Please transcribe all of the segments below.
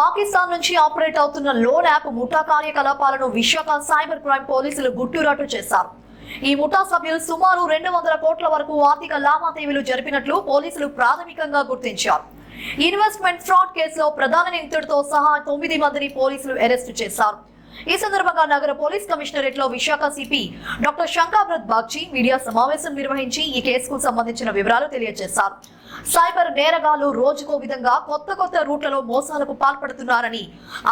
పాకిస్తాన్ నుంచి ఆపరేట్ అవుతున్న loan app ముఠా కార్యకలాపాలను విశాఖ సైబర్ క్రైమ్ పోలీసులు గుట్టురట్టు చేశారు. ఈ ముఠా సభ్యులు సుమారు రెండు వందల కోట్ల వరకు ఆర్థిక లావాదేవీలు జరిపినట్లు పోలీసులు ప్రాథమికంగా గుర్తించారు. ఇన్వెస్ట్మెంట్ ఫ్రాడ్ కేసులో ప్రధాన నిందితుడితో సహా తొమ్మిది మందిని పోలీసులు అరెస్టు చేశారు. ఈ సందర్భంగా నగర police కమిషనరేట్లో Visakha CP doctor Shankhabrata Bagchi media సమావేశం నిర్వహించి ఈ కేసుకు సంబంధించిన వివరాలు తెలియజేశారు. సైబర్ నేరగాళ్ళు రోజుకో విధంగా కొత్త కొత్త రూట్లలో మోసాలకు పాల్పడుతున్నారని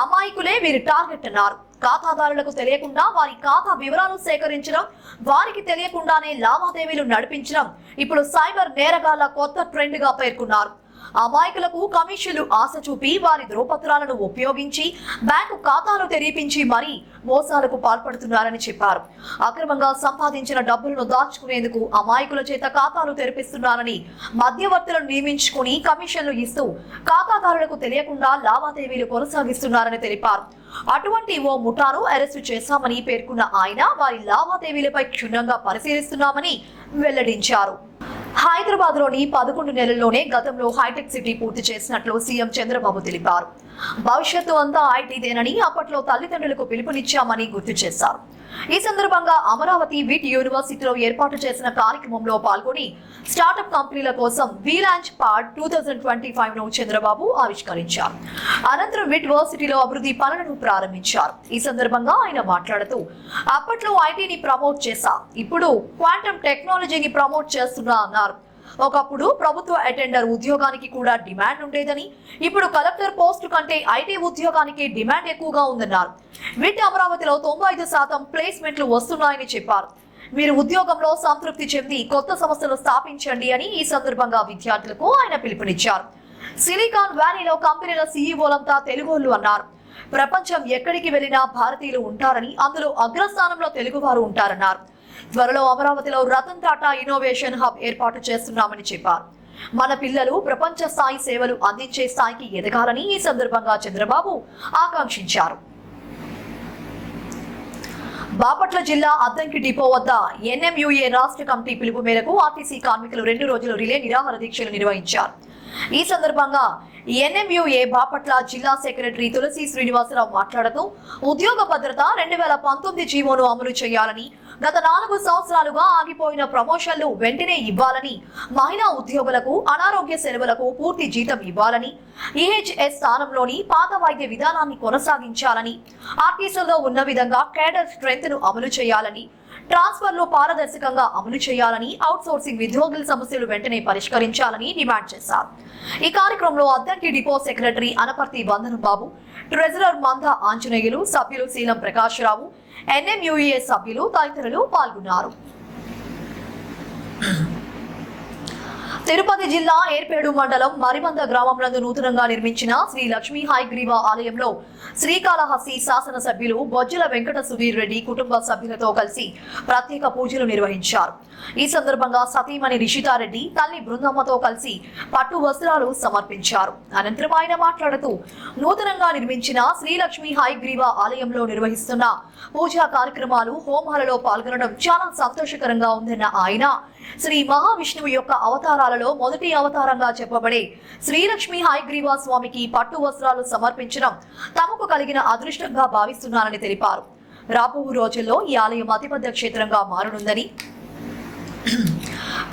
అమాయకులే వీరి టార్గెట్ అన్నారు. ఖాతాదారులకు తెలియకుండా వారి ఖాతా వివరాలు సేకరించడం వారికి తెలియకుండానే లావాదేవీలు నడిపించడం ఇప్పుడు సైబర్ నేరగాళ్ళ కొత్త ట్రెండ్గా పేర్కొన్నారు. అమాయకులకు కమిషన్లు ఆశ చూపి వారి ధ్రువపత్రాలను ఉపయోగించి బ్యాంకు ఖాతాలు తెరిపించి మరీ మోసాలకు పాల్పడుతున్నారని చెప్పారు. అక్రమంగా సంపాదించిన డబ్బులను దాచుకునేందుకు అమాయకుల చేత ఖాతాలు తెరిపిస్తున్నారని మధ్యవర్తులను నియమించుకుని కమిషన్లు ఇస్తూ ఖాతాదారులకు తెలియకుండా లావాదేవీలు కొనసాగిస్తున్నారని తెలిపారు. అటువంటి ఓ ముఠాను అరెస్టు చేశామని పేర్కొన్న ఆయన వారి లావాదేవీలపై క్షుణ్ణంగా పరిశీలిస్తున్నామని వెల్లడించారు. హైదరాబాద్లోని పదకొండు నెలల్లోనే గతంలో హైటెక్ సిటీ పూర్తి చేసినట్లు సీఎం చంద్రబాబు తెలిపారు. భవిష్యత్తు అంతా ఐటీదేనని అప్పట్లో తల్లిదండ్రులకు పిలుపునిచ్చామని గుర్తు చేశారు. ఈ సందర్భంగా అమరావతి విట్ యూనివర్సిటీలో ఏర్పాటు చేసిన కార్యక్రమంలో పాల్గొని స్టార్టప్ కంపెనీల కోసం we launch part two thousand twenty ఫైవ్ను Chandrababu ఆవిష్కరించారు. అనంతరం విట్ వర్సిటీలో అభివృద్ధి పనులను ప్రారంభించారు. ఈ సందర్భంగా ఆయన మాట్లాడుతూ అప్పట్లో ఐటీని ప్రమోట్ చేశా ఇప్పుడు క్వాంటమ్ టెక్నాలజీని ప్రమోట్ చేస్తున్నా అన్నారు. ఒకప్పుడు ప్రభుత్వ అటెండర్ ఉద్యోగానికి కూడా డిమాండ్ ఉండేదని ఇప్పుడు కలెక్టర్ పోస్టు కంటే ఐటీ ఉద్యోగానికి డిమాండ్ ఎక్కువగా ఉందన్నారు. విట్ అమరావతిలో తొంభై ఐదు శాతం ప్లేస్మెంట్లు వస్తున్నాయని చెప్పారు. మీరు ఉద్యోగంలో సంతృప్తి చెంది కొత్త సంస్థలు స్థాపించండి అని ఈ సందర్భంగా విద్యార్థులకు ఆయన పిలుపునిచ్చారు. సిలికాన్ వ్యాలీలో కంపెనీల సీఈఓలంతా తెలుగోళ్ళు అన్నారు. ప్రపంచం ఎక్కడికి వెళ్ళినా భారతీయులు ఉంటారని అందులో అగ్రస్థానంలో తెలుగువారు ఉంటారన్నారు. త్వరలో అమరావతిలో రతన్ టాటా ఇన్నోవేషన్ హబ్ ఏర్పాటు చేస్తున్నామని చెప్పారు. మన పిల్లలు ప్రపంచ స్థాయి సేవలు అందించే స్థాయికి ఎదగాలని ఈ సందర్భంగా చంద్రబాబు ఆకాంక్షించారు. బాపట్ల జిల్లా అద్దంకి డిపో వద్ద ఎన్ఎంయుఏ రాష్ట్ర కమిటీ పిలుపు మేరకు ఆర్టీసీ కార్మికులు రెండు రోజులు రిలే నిరాహార దీక్షలు నిర్వహించారు. ఈ సందర్భంగా ఎన్ఎంయుఏ బాపట్ల జిల్లా సెక్రటరీ తులసి శ్రీనివాసరావు మాట్లాడుతూ ఉద్యోగ భద్రత రెండు వేల పంతొమ్మిది జీవోను అమలు చేయాలని గత నాలుగు సంవత్సరాలుగా ఆగిపోయిన ప్రమోషన్లు వెంటనే ఇవ్వాలని మహిళా ఉద్యోగులకు అనారోగ్య సెలవులకు పూర్తి జీతం ఇవ్వాలని ఈహెచ్ఎస్ స్థానంలోని పాత వైద్య విధానాన్ని కొనసాగించాలని ఆర్టీసీలో ఉన్న విధంగా కేడర్ స్ట్రెంత్ను అమలు చేయాలని ట్రాన్స్ఫర్లు పారదర్శకంగా అమలు చేయాలని అవుట్ సోర్సింగ్ ఉద్యోగుల సమస్యలు వెంటనే పరిష్కరించాలని డిమాండ్ చేశారు. ఈ కార్యక్రమంలో అద్దంకి డిపో సెక్రటరీ అనపర్తి వందనం బాబు ట్రెజరర్ మంద ఆంజనేయులు సభ్యులు శీలం ప్రకాశ్రావు ఎన్ఎంయుఏ సభ్యులు తదితరులు పాల్గొన్నారు. తిరుపతి జిల్లా ఏర్పేడు మండలం మరిమంద గ్రామం నందు నూతనంగా నిర్మించిన శ్రీ లక్ష్మీ హైగ్రీవ ఆలయంలో శ్రీకాళహస్తి శాసనసభ్యులు బొజ్జల వెంకట సుధీర్ రెడ్డి కుటుంబ సభ్యులతో కలిసి ప్రత్యేక పూజలు నిర్వహించారు. ఈ సందర్భంగా సతీమణి రిషితారెడ్డి తల్లి బృందమ్మతో కలిసి పట్టు వస్త్రాలు సమర్పించారు. అనంతరం ఆయన మాట్లాడుతూ నూతనంగా నిర్మించిన శ్రీలక్ష్మి హైగ్రీవ ఆలయంలో నిర్వహిస్తున్న పూజా కార్యక్రమాలు హోమాలలో పాల్గొనడం చాలా సంతోషకరంగా ఉందన్న ఆయన శ్రీ మహావిష్ణువు యొక్క అవతారాలలో మొదటి అవతారంగా చెప్పబడే శ్రీలక్ష్మి హైగ్రీవ స్వామికి పట్టు వస్త్రాలు సమర్పించడం తమకు కలిగిన అదృష్టంగా భావిస్తున్నారని తెలిపారు. రాబో రోజుల్లో ఈ ఆలయం అతిపెద్ద క్షేత్రంగా మారనుందని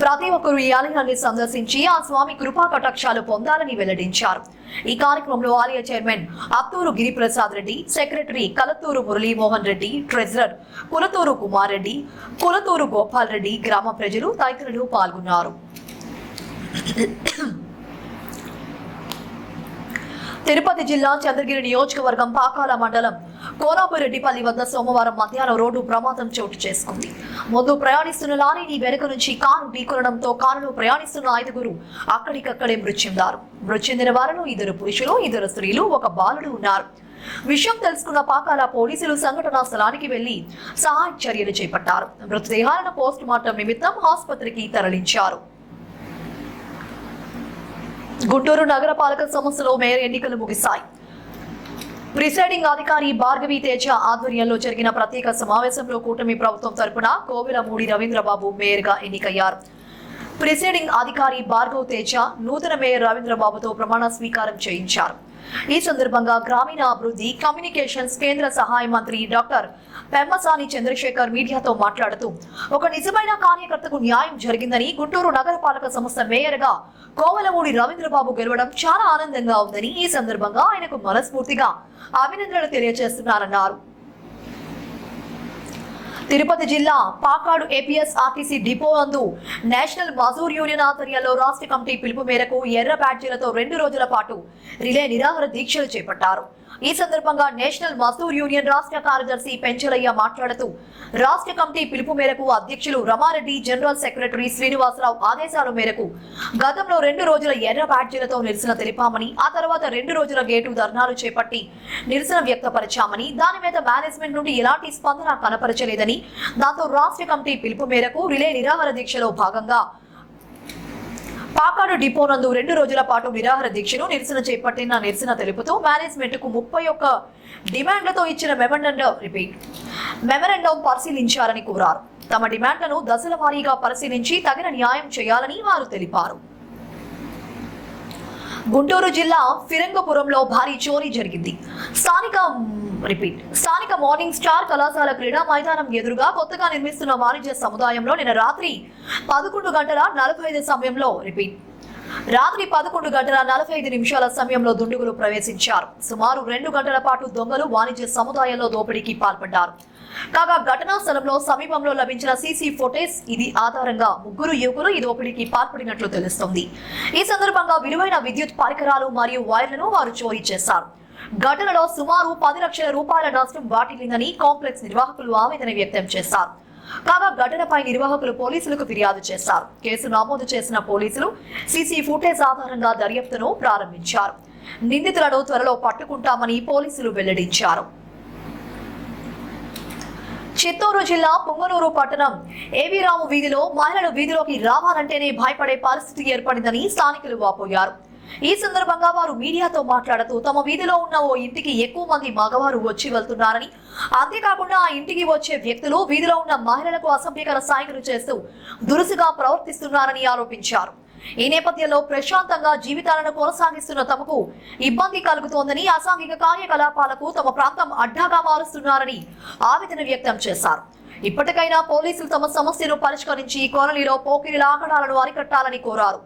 ప్రతి ఒక్కరూ ఈ ఆలయాన్ని సందర్శించి ఆ స్వామి కృపా కటాక్షాలు పొందాలని వెల్లడించారు. ఈ కార్యక్రమంలో ఆలయ chairman Atturu Giriprasad Reddy secretary Kalaturu Muralimohan Reddy treasurer Kulaturu Kumar Reddy Kulaturu Gopal Reddy గ్రామ ప్రజలు తదితరులు పాల్గొన్నారు. తిరుపతి జిల్లా చంద్రగిరి నియోజకవర్గం పాకాల మండలం కోనాపురెడ్డిపల్లి వద్ద సోమవారం మధ్యాహ్నం రోడ్డు ప్రమాదం చోటు చేసుకుంది. ముందు ప్రయాణిస్తున్న లారీని వెనుక నుంచి కారు ఢీకొనడంతో కారులో ప్రయాణిస్తున్న ఐదుగురు అక్కడికక్కడే మృతి చెందారు మృతి చెందిన వారిలో ఇద్దరు పురుషులు ఇద్దరు స్త్రీలు ఒక బాలుడు ఉన్నారు. విషయం తెలుసుకున్న పాకాల పోలీసులు సంఘటనా స్థలానికి వెళ్ళి సహాయ చర్యలు చేపట్టారు. మృతదేహాలను పోస్ట్ మార్టం నిమిత్తం ఆసుపత్రికి తరలించారు. గుంటూరు నగరపాలక సంస్థలో మేయర్ ఎన్నికలు ముగిశాయి. ప్రిసైడింగ్ అధికారి భార్గవి తేజ ఆధ్వర్యంలో జరిగిన ప్రత్యేక సమావేశంలో కూటమి ప్రభుత్వం తరపున కోవెలమూడి రవీంద్రబాబు మేయర్గా ఎన్నికయ్యారు. ప్రిసైడింగ్ అధికారి భార్గవ్ తేజ నూతన మేయర్ రవీంద్రబాబుతో ప్రమాణ స్వీకారం చేయించారు. ఈ సందర్భంగా గ్రామీణాభివృద్ధి కమ్యూనికేషన్స్ కేంద్ర సహాయ మంత్రి డాక్టర్ పెమ్మసాని చంద్రశేఖర్ మీడియాతో మాట్లాడుతూ ఒక నిజమైన కార్యకర్తకు న్యాయం జరిగిందని గుంటూరు నగరపాలక సంస్థ మేయర్గా కోవలమూడి రవీంద్రబాబు గెలవడం చాలా ఆనందంగా ఉందని ఈ సందర్భంగా ఆయనకు మనస్ఫూర్తిగా అభినందనలు తెలియజేస్తున్నారన్నారు. తిరుపతి జిల్లా పాకాడు ఏపీఎస్ ఆర్టీసీ డిపో అందు నేషనల్ మజూర్ యూనియన్ ఆధ్వర్యంలో రాష్ట్ర కమిటీ పిలుపు మేరకు ఎర్ర బ్యాడ్జీలతో రెండు రోజుల పాటు రిలే నిరాహార దీక్షలు చేపట్టారు. ఈ సందర్భంగా నేషనల్ మజ్దూర్ యూనియన్ రాష్ట్ర కార్యదర్శి పెంచలయ్య మాట్లాడుతూ రాష్ట్ర కమిటీ పిలుపు మేరకు అధ్యక్షులు రమారెడ్డి జనరల్ సెక్రటరీ శ్రీనివాసరావు ఆదేశాల మేరకు గతంలో రెండు రోజుల ఎర్ర బ్యాడ్జీలతో నిరసన తెలిపామని ఆ తర్వాత రెండు రోజుల గేటు ధర్నాలు చేపట్టి నిరసన వ్యక్తపరిచామని దాని మీద మేనేజ్మెంట్ నుండి ఎలాంటి స్పందన కనపరచలేదని దాంతో రాష్ట్ర కమిటీ పిలుపు మేరకు రిలే నిరాహార దీక్షలో భాగంగా పాకాడు డిపో నందు రెండు రోజుల పాటు నిరాహార దీక్షను నిరసన చేపట్టిన నిరసన తెలుపుతూ మేనేజ్మెంట్కు ముప్పై ఒక్క డిమాండ్లతో ఇచ్చిన మెమరండం రిపీట్. మెమరండం పరిశీలించాలని కోరారు. తమ డిమాండ్లను దశల వారీగా పరిశీలించి తగిన న్యాయం చేయాలని వారు తెలిపారు. గుంటూరు జిల్లా ఫిరంగపురంలో భారీ చోరీ జరిగింది. స్థానిక రిపీట్ స్థానిక మార్నింగ్ స్టార్ కళాశాల క్రీడా మైదానం ఎదురుగా కొత్తగా నిర్మిస్తున్న వాణిజ్య సముదాయంలో నిన్న రాత్రి పదకొండు గంటల నలభై ఐదు సమయంలో రిపీట్. రాత్రి పదకొండు గంటల నలభై ఐదు నిమిషాల సమయంలో దుండుగులు ప్రవేశించారు. సుమారు రెండు గంటల పాటు దొంగలు వాణిజ్య సముదాయంలో దోపిడీకి పాల్పడ్డారు. కాగా ఘటనా స్థలంలో సమీపంలో లభించిన సీసీ ఫుటేజ్ ఇది ఆధారంగా ముగ్గురు యువకులు ఈ దోపిడీకి పాల్పడినట్లు తెలుస్తోంది. ఈ సందర్భంగా విలువైన విద్యుత్ పరికరాలు మరియు వైర్లను వారు చోరీ చేశారు. ఘటనలో సుమారు పది లక్షల రూపాయల నష్టం వాటిల్లిందని కాంప్లెక్స్ నిర్వాహకులు ఆవేదన వ్యక్తం చేశారు. కాగా ఘటనపై నిర్వాహకులు పోలీసులకు ఫిర్యాదు చేశారు. కేసు నమోదు చేసిన పోలీసులు సీసీ ఫుటేజ్ ఆధారంగా దర్యాప్తును ప్రారంభించారు. నిందితులను త్వరలో పట్టుకుంటామని పోలీసులు వెల్లడించారు. చిత్తూరు జిల్లా పుంగనూరు పట్టణం. ఏవి రాము వీధిలో మహిళలు వీధిలోకి రావాలంటేనే భయపడే పరిస్థితి ఏర్పడిందని స్థానికులు వాపోయారు. ఈ సందర్భంగా వారు మీడియాతో మాట్లాడుతూ తమ వీధిలో ఉన్న ఓ ఇంటికి ఎక్కువ మంది మగవారు వచ్చి వెళ్తున్నారని అంతేకాకుండా ఆ ఇంటికి వచ్చే వ్యక్తులు వీధిలో ఉన్న మహిళలకు అసభ్యకర సాయకులు చేస్తూ దురుసుగా ప్రవర్తిస్తున్నారని ఆరోపించారు. ఈ నేపథ్యంలో ప్రశాంతంగా జీవితాలను కొనసాగిస్తున్న తమకు ఇబ్బంది కలుగుతోందని అసాంఘిక కార్యకలాపాలకు తమ ప్రాంతం అడ్డాగా మారుస్తున్నారని ఆవేదన వ్యక్తం చేశారు. ఇప్పటికైనా పోలీసులు తమ సమస్యను పరిష్కరించి ఈ కాలనీలో పోకిరి ఆగడాలను అరికట్టాలని కోరారు.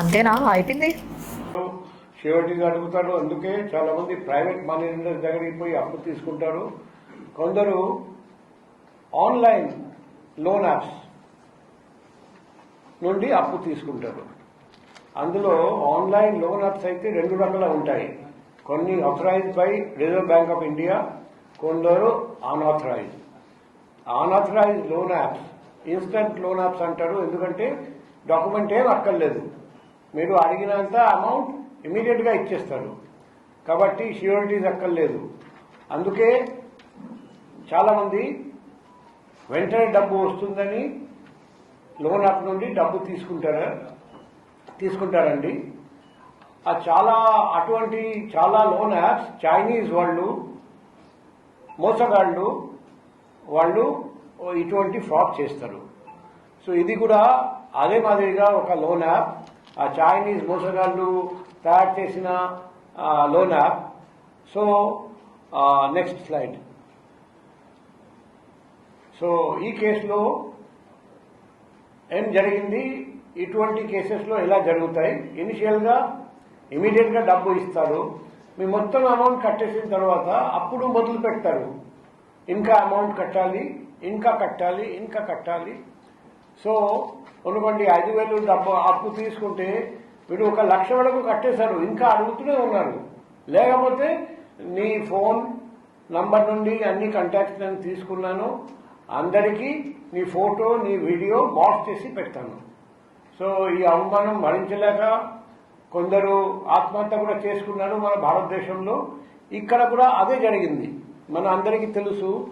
అంతేనా? అయిపోయింది. షూరిటీస్ అడుగుతారు. అందుకే చాలా మంది ప్రైవేట్ మనీ లెండర్స్ దగ్గరికి పోయి అప్పు తీసుకుంటారు. కొందరు ఆన్లైన్ లోన్ యాప్స్ నుండి అప్పు తీసుకుంటారు. అందులో ఆన్లైన్ లోన్ యాప్స్ అయితే రెండు రకాల ఉంటాయి. కొన్ని authorize by Reserve Bank of India కొందరు unauthorize unauthorize loan apps instant loan apps అంటారు. ఎందుకంటే డాక్యుమెంట్ ఏం అక్కర్లేదు. మీరు అడిగినంత అమౌంట్ ఇమీడియట్గా ఇచ్చేస్తారు. కాబట్టి ష్యూరిటీస్ అక్కర్లేదు. అందుకే చాలా మంది వెంటనే డబ్బు వస్తుందని లోన్ యాప్ నుండి డబ్బు తీసుకుంటారా? తీసుకుంటారండి. ఆ చాలా అటువంటి చాలా లోన్ యాప్స్ చైనీస్ వాళ్ళు మోసగాళ్ళు వాళ్ళు ఇటువంటి ఫ్రాడ్ చేస్తారు. సో ఇది కూడా అదే మాదిరిగా ఒక లోన్ యాప్ ఆ చైనీస్ మోసగాళ్ళు తయారు చేసిన loan app. So next slide. So ఈ కేసులో ఏం జరిగింది? ఇటువంటి కేసెస్లో ఎలా జరుగుతాయి? ఇనిషియల్గా ఇమీడియట్గా డబ్బు ఇస్తారు. మీ మొత్తం అమౌంట్ కట్టేసిన తర్వాత అప్పుడు మొదలు పెడతారు. ఇంకా అమౌంట్ కట్టాలి ఇంకా కట్టాలి ఇంకా కట్టాలి. సో అనుకోండి ఐదు వేలు డబ్బు అప్పు తీసుకుంటే వీడు ఒక లక్ష వరకు కట్టేశారు. ఇంకా అడుగుతూనే ఉన్నారు. లేకపోతే నీ ఫోన్ నంబర్ నుండి అన్ని కంటాక్ట్స్ నేను తీసుకున్నాను. అందరికీ నీ ఫోటో నీ వీడియో బాక్స్ చేసి పెడతాను. సో ఈ అవమానం భరించలేక కొందరు ఆత్మహత్య కూడా చేసుకున్నారు మన భారతదేశంలో. ఇక్కడ కూడా అదే జరిగింది. మన అందరికీ తెలుసు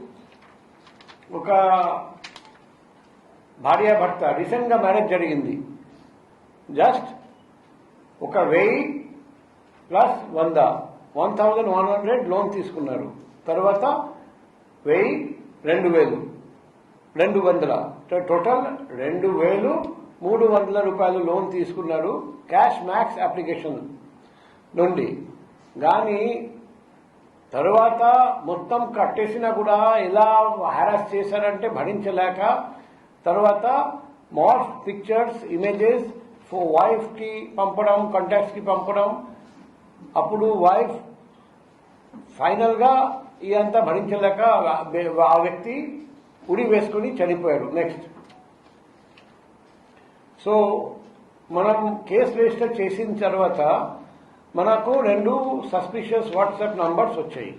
ఒక భార్యాభర్త రీసెంట్గా మ్యారేజ్ జరిగింది. జస్ట్ ఒక వెయ్యి ప్లస్ వంద one thousand one hundred loan తీసుకున్నారు. తర్వాత వెయ్యి రెండు వేలు. రెండు వందల. టోటల్ రెండు వేలు మూడు వందల రూపాయలు లోన్ తీసుకున్నారు క్యాష్ మ్యాక్స్ అప్లికేషన్ నుండి. కానీ తరువాత మొత్తం కట్టేసినా కూడా ఎలా హారాస్ చేశారంటే భరించలేక తర్వాత మార్ఫ్ పిక్చర్స్ ఇమేజెస్ వైఫ్కి పంపడం కంటాక్ట్స్కి పంపడం. అప్పుడు వైఫ్ ఫైనల్గా ఇదంతా భరించలేక ఆ వ్యక్తి ఉడి వేసుకుని చనిపోయాడు. నెక్స్ట్ సో మనం కేసు రిజిస్టర్ చేసిన తర్వాత మనకు రెండు సస్పిషియస్ వాట్సాప్ నంబర్స్ వచ్చాయి.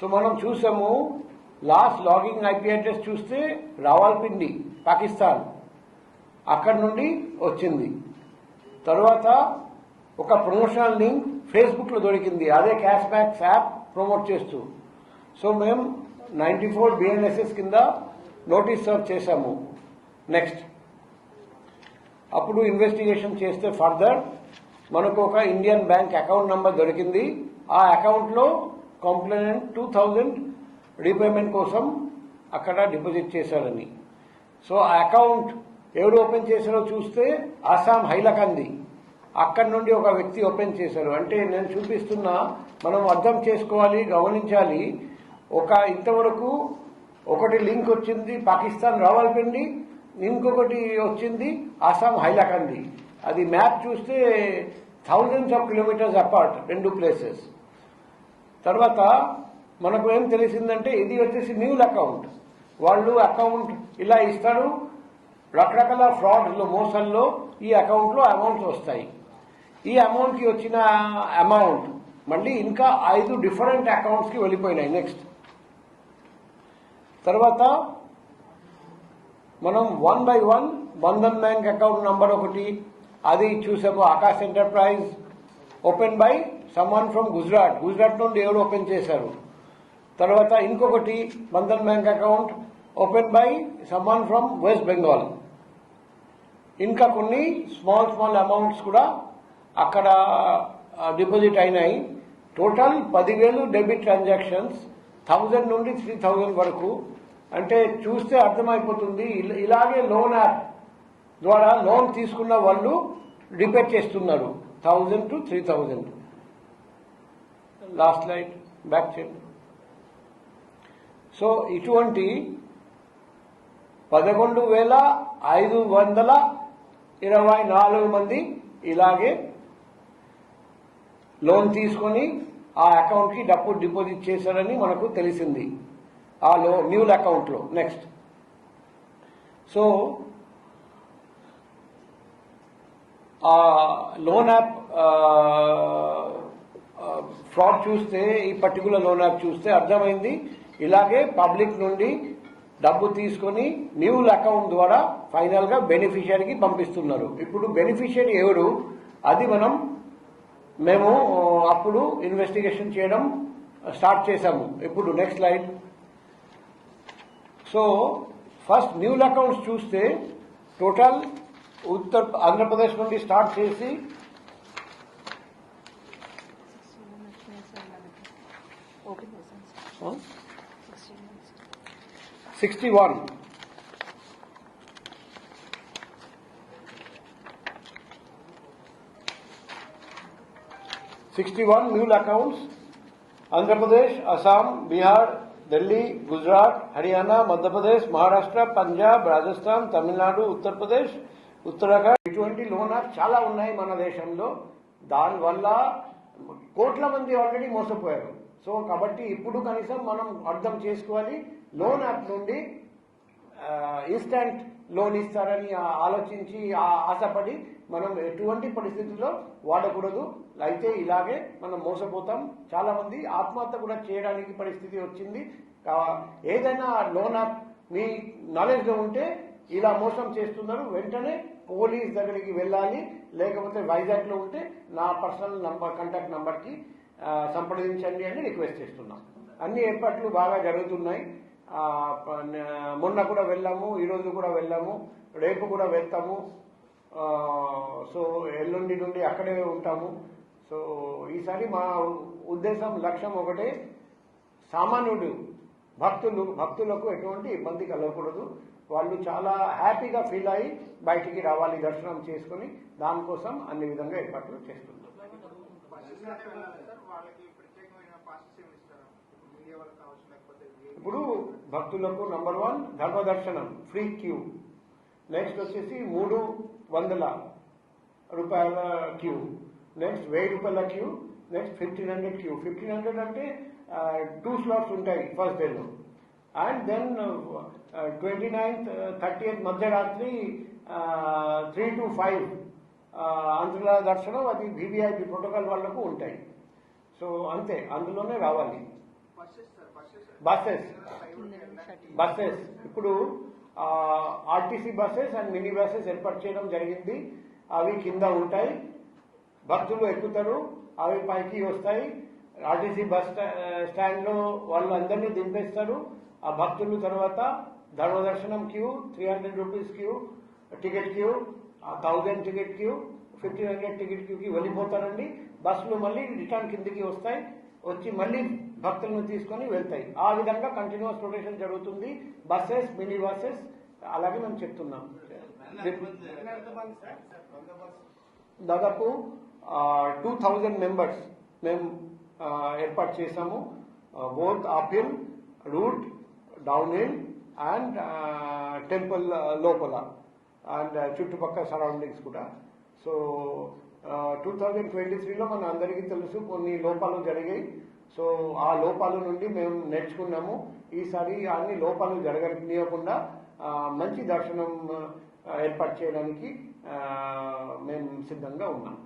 సో మనం చూసాము లాస్ట్ లాగింగ్ ఐపీ అడ్రస్ చూస్తే రావాల్పిండి పాకిస్తాన్. అక్కడ నుండి వచ్చింది. తర్వాత ఒక ప్రమోషనల్ లింక్ ఫేస్బుక్లో దొరికింది. అదే క్యాష్ బ్యాక్ యాప్ ప్రమోట్ చేస్తూ. సో మేము నైన్టీ ఫోర్ బిఎన్ఎస్ఎస్ కింద నోటీస్ సర్వ్ చేశాము. నెక్స్ట్ అప్పుడు ఇన్వెస్టిగేషన్ చేస్తే ఫర్దర్ మనకు ఒక ఇండియన్ బ్యాంక్ అకౌంట్ నంబర్ దొరికింది. ఆ అకౌంట్లో కంప్లైంట్ టూ థౌజండ్ రీపేమెంట్ కోసం అక్కడ డిపాజిట్ చేశారని సో ఆ అకౌంట్ ఎవరు ఓపెన్ చేశారో చూస్తే ఆసాం హైలకంది అక్కడి నుండి ఒక వ్యక్తి ఓపెన్ చేశారు అంటే నేను చూపిస్తున్నా మనం అర్థం చేసుకోవాలి గమనించాలి. ఒక ఇంతవరకు ఒకటి లింక్ వచ్చింది పాకిస్తాన్ రావాల్పిండి ఇంకొకటి వచ్చింది అస్సాం హైలాకండి అది మ్యాప్ చూస్తే థౌజండ్స్ ఆఫ్ కిలోమీటర్స్ అపార్ట్ రెండు ప్లేసెస్. తర్వాత మనకు ఏం తెలిసిందంటే ఇది వచ్చేసి న్యూల్ అకౌంట్. వాళ్ళు అకౌంట్ ఇలా ఇస్తారు రకరకాల ఫ్రాడ్స్లో మోసంలో ఈ అకౌంట్లో అమౌంట్స్ వస్తాయి. ఈ అమౌంట్కి వచ్చిన అమౌంట్ మళ్ళీ ఇంకా ఐదు డిఫరెంట్ అకౌంట్స్కి వెళ్ళిపోయినాయి. నెక్స్ట్ తర్వాత మనం one by one Bandhan bank account number ఒకటి అది చూసాము Akash enterprise open by someone from Gujarat Gujarat నుండి ఎవరు ఓపెన్ చేశారు? తర్వాత ఇంకొకటి Bandhan bank account open by someone from West Bengal ఇంకా కొన్ని స్మాల్ స్మాల్ అమౌంట్స్ కూడా అక్కడ డిపాజిట్ అయినాయి. టోటల్ పదివేలు డెబిట్ ట్రాన్సాక్షన్స్ థౌజండ్ నుండి త్రీ థౌజండ్ వరకు. అంటే చూస్తే అర్థమైపోతుంది ఇలాగే లోన్ యాప్ ద్వారా లోన్ తీసుకున్న వాళ్ళు రిపేర్ చేస్తున్నారు. Thousand to three thousand. Last slide back చేయండి. సో ఇటువంటి పదకొండు వేల ఐదు వందల ఇరవై నాలుగు మంది ఇలాగే లోన్ తీసుకొని ఆ అకౌంట్కి డబ్బు డిపాజిట్ చేశారని మనకు తెలిసింది. ఆ లో న్యూల్ అకౌంట్లో నెక్స్ట్ సో ఆ లోన్ యాప్ ఫ్రాడ్ చూస్తే ఈ పర్టికులర్ లోన్ యాప్ చూస్తే అర్థమైంది. ఇలాగే పబ్లిక్ నుండి డబ్బు తీసుకొని న్యూల్ అకౌంట్ ద్వారా ఫైనల్గా బెనిఫిషియరీకి పంపిస్తున్నారు. ఇప్పుడు బెనిఫిషియరీ ఎవరు? అది మనం మేము అప్పుడు ఇన్వెస్టిగేషన్ చేయడం స్టార్ట్ చేశాము. ఇప్పుడు next slide so first mule accounts చూస్తే టోటల్ ఉత్తర్ ఆంధ్రప్రదేశ్ నుండి స్టార్ట్ చేసి sixty one 61 mule accounts, Andhra Pradesh, Assam, Bihar, Delhi, Gujarat, Haryana, Madhya Pradesh, Maharashtra, Punjab, Rajasthan, Tamil Nadu, Uttar Pradesh, Uttarakhand ఇటువంటి loan apps చాలా ఉన్నాయి మన దేశంలో దానివల్ల కోట్ల మంది ఆల్రెడీ మోసపోయారు సో కాబట్టి ఇప్పుడు కనీసం మనం అర్థం చేసుకోవాలి లోన్ యాప్ నుండి ఇన్స్టాంట్ లోన్ ఇస్తారని ఆలోచించి ఆశపడి మనం ఎటువంటి పరిస్థితుల్లో వాడకూడదు. అయితే ఇలాగే మనం మోసపోతాం. చాలా మంది ఆత్మహత్య కూడా చేయడానికి పరిస్థితి వచ్చింది. ఏదైనా లోన్ మీ నాలెడ్జ్లో ఉంటే ఇలా మోసం చేస్తున్నారు. వెంటనే పోలీస్ దగ్గరికి వెళ్ళాలి. లేకపోతే వైజాగ్లో ఉంటే నా పర్సనల్ నంబర్ కాంటాక్ట్ నెంబర్కి సంప్రదించండి అని రిక్వెస్ట్ చేస్తున్నాం. అన్ని ఏర్పాట్లు బాగా జరుగుతున్నాయి. ప- మొన్న కూడా వెళ్ళాము ఈరోజు కూడా వెళ్ళాము రేపు కూడా వెళ్తాము. సో ఎల్లుండి నుండి అక్కడే ఉంటాము. సో ఈసారి మా ఉద్దేశం లక్ష్యం ఒకటే సామాన్యుడు భక్తులు భక్తులకు ఎటువంటి ఇబ్బంది కలగకూడదు. వాళ్ళు చాలా హ్యాపీగా ఫీల్ అయ్యి బయటికి రావాలి దర్శనం చేసుకుని దానికోసం అన్ని విధంగా ఏర్పాట్లు చేస్తున్నారు. ఇప్పుడు భక్తులకు నంబర్ వన్ ధర్మదర్శనం ఫ్రీ క్యూ. నెక్స్ట్ వచ్చేసి మూడు వందల రూపాయల క్యూ. నెక్స్ట్ వెయ్యి రూపాయల queue. Next fifteen hundred queue. Fifteen hundred అంటే టూ స్లాట్స్ ఉంటాయి ఫస్ట్ డేలో and then twenty ninth thirty eighth మధ్యరాత్రి త్రీ టు ఫైవ్ అంతర్ల దర్శనం అది వివిఐపి ప్రోటోకాల్ వాళ్ళకు ఉంటాయి. సో అంతే. అందులోనే రావాలి. బస్సెస్. బస్సెస్ ఇప్పుడు RTC buses and mini buses ఏర్పాటు చేయడం జరిగింది. అవి కింద ఉంటాయి. భక్తులు ఎక్కుతారు. అవి పైకి వస్తాయి. ఆర్టీసీ బస్ స్టాండ్లో వాళ్ళు అందరినీ దింపేస్తారు. ఆ భక్తులు తర్వాత ధర్మదర్శనం queue three hundred rupees queue ticket queue thousand ticket queue fifteen hundred ticket క్యూకి వెళ్ళిపోతారండి. బస్సులు మళ్ళీ రిటర్న్ కిందికి వస్తాయి. వచ్చి మళ్ళీ భక్తులను తీసుకొని వెళ్తాయి. ఆ విధంగా కంటిన్యూస్ రొటేషన్ జరుగుతుంది. బస్సెస్ మినీ బస్సెస్ అలాగే మేము చెప్తున్నాం. దాదాపు టూ థౌజండ్ మెంబర్స్ మేము ఏర్పాటు చేశాము. Both uphill route down hill and temple లోపల. అండ్ చుట్టుపక్కల సరౌండింగ్స్ కూడా. సో టూ థౌజండ్ ట్వంటీ త్రీలో మన అందరికీ తెలుసు కొన్ని లోపాలు జరిగాయి. సో ఆ లోపాల నుండి మేము నేర్చుకున్నాము. ఈసారి అన్ని లోపాలు జరగనీయకుండా మంచి దర్శనం ఏర్పాటు చేయడానికి మేము సిద్ధంగా ఉన్నాం.